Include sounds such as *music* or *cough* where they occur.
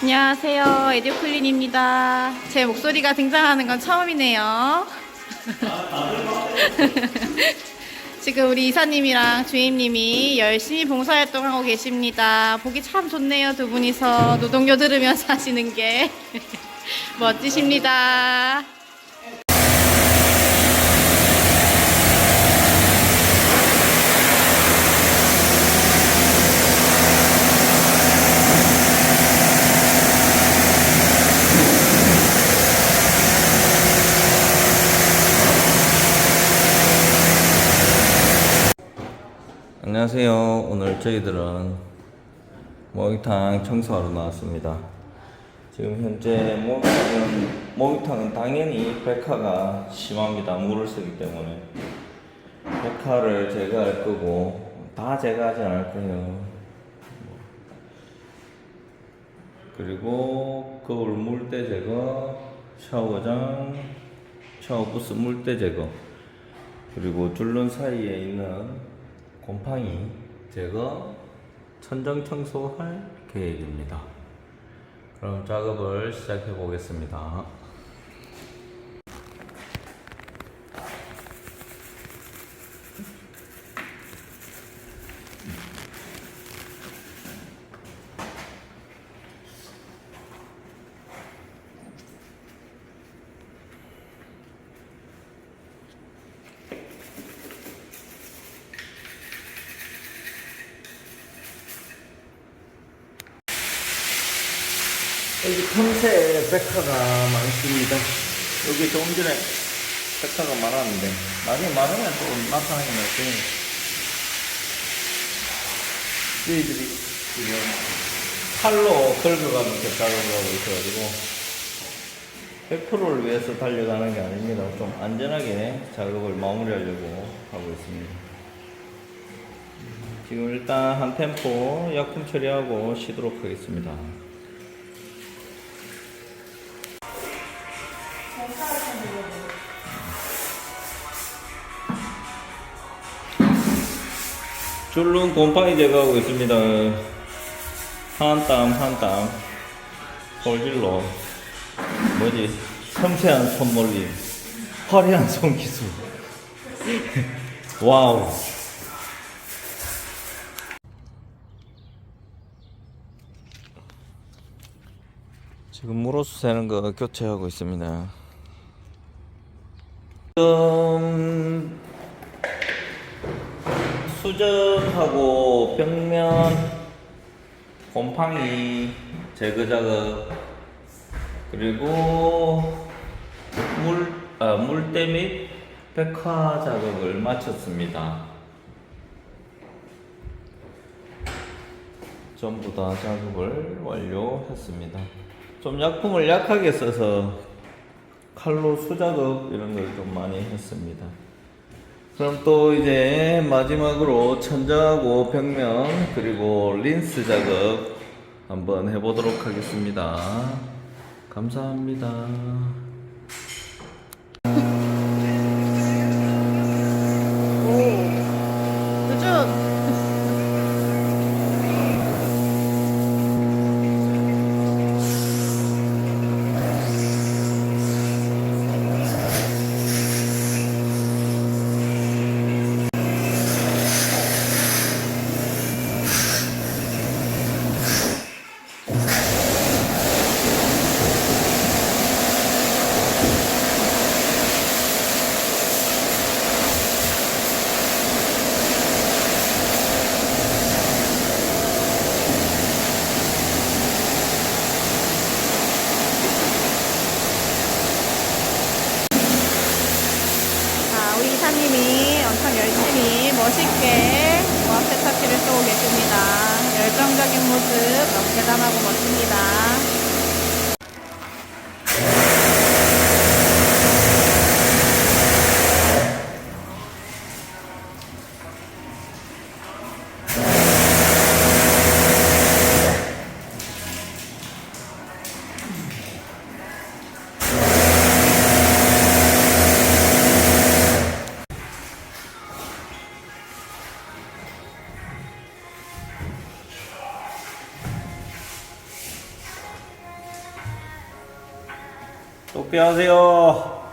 안녕하세요. 에듀클린입니다. 제 목소리가 등장하는 건 처음이네요. *laughs* 지금 우리 이사님이랑 주임님이 열심히 봉사활동하고 계십니다. 보기 참 좋네요. 두 분이서 노동요 들으면서 하시는 게 *laughs* 멋지십니다. 안녕하세요. 오늘 저희들은 목욕탕 청소하러 나왔습니다. 지금 현재 목욕탕은, 목욕탕은 당연히 백화가 심합니다. 물을 쓰기 때문에. 백화를 제거할 거고, 다 제거하지 않을 거예요. 그리고 거울 물때 제거, 샤워장, 샤워부스 물때 제거, 그리고 줄눈 사이에 있는 곰팡이 제거 천정 청소할 계획입니다. 그럼 작업을 시작해 보겠습니다. 여기 틈새에 백화가 많습니다. 여기 조금 전에 백화가 많았는데 나중에 많으면 또될 거예요. 저희들이 지금 칼로 긁어가면서 작업을 하고 있어가지고 100%를 위해서 달려가는 게 아닙니다. 좀 안전하게 작업을 마무리하려고 하고 있습니다. 지금 일단 한 템포 약품 처리하고 쉬도록 하겠습니다. 줄눈 곰팡이 제거하고 있습니다. 한 땀 한 땀. 솔질로 뭐지? 섬세한 손놀림 화려한 손기술. *laughs* 와우. 지금 물호수 새는 거 교체하고 있습니다. 지금 수정하고 벽면 곰팡이 제거 작업 그리고 물 아, 물때 및 백화 작업을 마쳤습니다. 전부 다 작업을 완료했습니다. 좀 약품을 약하게 써서 칼로 수작업 이런 걸 좀 많이 했습니다. 그럼 또 이제 마지막으로 천장하고 벽면 그리고 린스 작업 한번 해보도록 하겠습니다. 감사합니다. 오, 요즘 자, 우리 이사님이 엄청 고압 세탁기를 쏘고 계십니다. 열정적인 모습 너무 대단하고 멋집니다. 또 빼하세요.